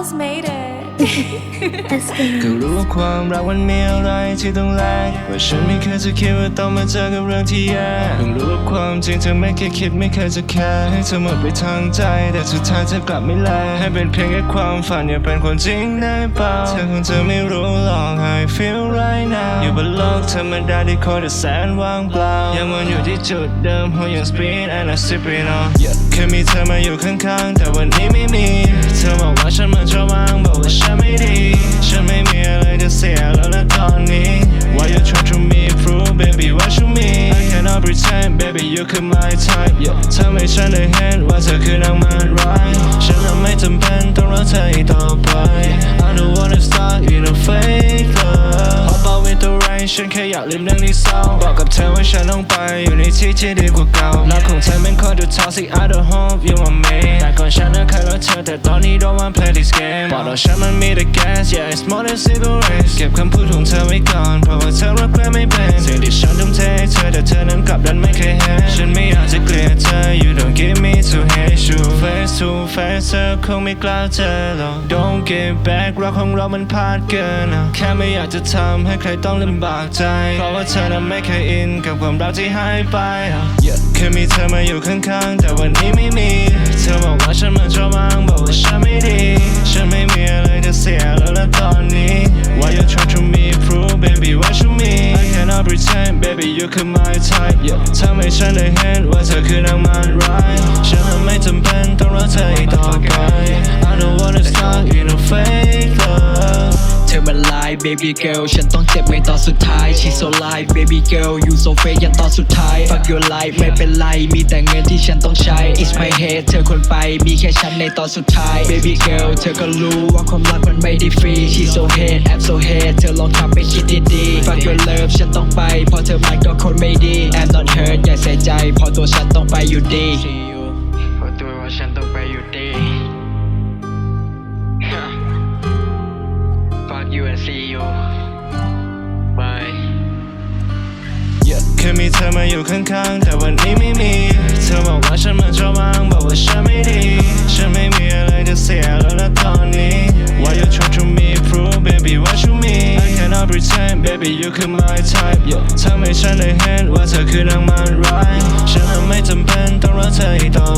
Smells made it. ก็รู้ว่าความรักมันมีอะไรที่ต้องแลกว่าฉันไม่เคยจะคิดว่าต้องมาเจอกับเรื่องที่แย่เพิ่งรู้ว่าความจริงเธอไม่เคยคิดไม่เคยจะแคร์ให้เธอหมดไปทางใจ แต่สุดท้ายเธอกลับไม่แลให้เป็นเพียงแค่ความฝันอย่าเป็นความจริงได้เปล่าเธอคงจะไม่รู้หรอก I feel right now อยู่บนโลกธรรมดาที่โคตรแสนว่างเปล่ายังวนอยู่ที่จุดเดิมหัวยัง speed and I sip it on yeah แค่มีเธอมาอยู่ข้างๆแต่วันนี้ไม่มีเธอ you คือ my type เธอไม่ฉันได้เห็นว่าเธอคือนางมารร้ายฉันน่ะไม่จำเป็นต้องรักเธออีกต่อไป I don't wanna start in a fake love Hop out with the rain ฉันแค่อยากลืมเรื่องที่เศร้าบอกกับเธอว่าฉันต้องไปอยู่ในที่ที่ดีกว่าเก่ารักของเธอเป็นคนดู toxic I don't hope you want me แต่ก่อนฉันน่ะเคยรักเธอแต่ตอนนี้ don't want play this game บอกเราฉันมันมีแต่ gas yeah it's more than cigarettes เก็บคำพูดของเธอไว้ก่อนเพราะว่าเธอรักแกไม่เป็นสิ่งที่ฉัน แฟนเธอคงไม่กล้าเจอหรอก don't get back รักของเรามันพลาดเกินอะแค่ไม่อยากจะทำให้ใครต้องลำบากใจ เพราะว่าเธอนั้นไม่เคยอินกับความรักที่หายไปอะ yeah แค่มีเธอมาอยู่ข้างๆ แต่วันนี้ไม่มี เธอบอกว่าฉันมันจะวางบอกว่าฉันไม่ดี my type yeah ทำให้ฉันได้เห็นว่าเธอคือนางมารร้ายฉันไม่จำเป็นต้องรักเธออีกต่อไป I don't wanna start in a fake love เธอมันลาย baby girl ฉันต้องเจ็บในตอนสุดท้าย She's so lie baby girl you so fake ยันตอนสุดท้าย fuck your life ไม่เป็นไร มีแต่เงินที่ฉันต้องใช้ It's my head เธอคนไป มีแค่ฉันในตอนสุดท้าย baby girl เธอก็รู้ว่าความรักมันไม่ได้ฟรี She's so hate I'm so hate เธอลองทำไปคิดดี your love ฉันต้องไปเพราะเธอมันก็คนไม่ดี I'm not hurt อย่าเสียใจเพราะตัวฉันต้องไปอยู่ดีเพราะตัวฉันต้องไปอยู่ดี Fuck you and see you. Bye. Yeah แค่มีเธอมาอยู่ข้างๆ แต่วันนี้ไม่มี เธอบอกว่าฉันมันจะวางบอกว่าฉันไม่ดี I cannot pretend baby you could my type yeah ทำให้ฉันได้เห็นว่าเธอคือนางมารร้ายฉันไม่จำเป็นต้องรักเธออีกต่อ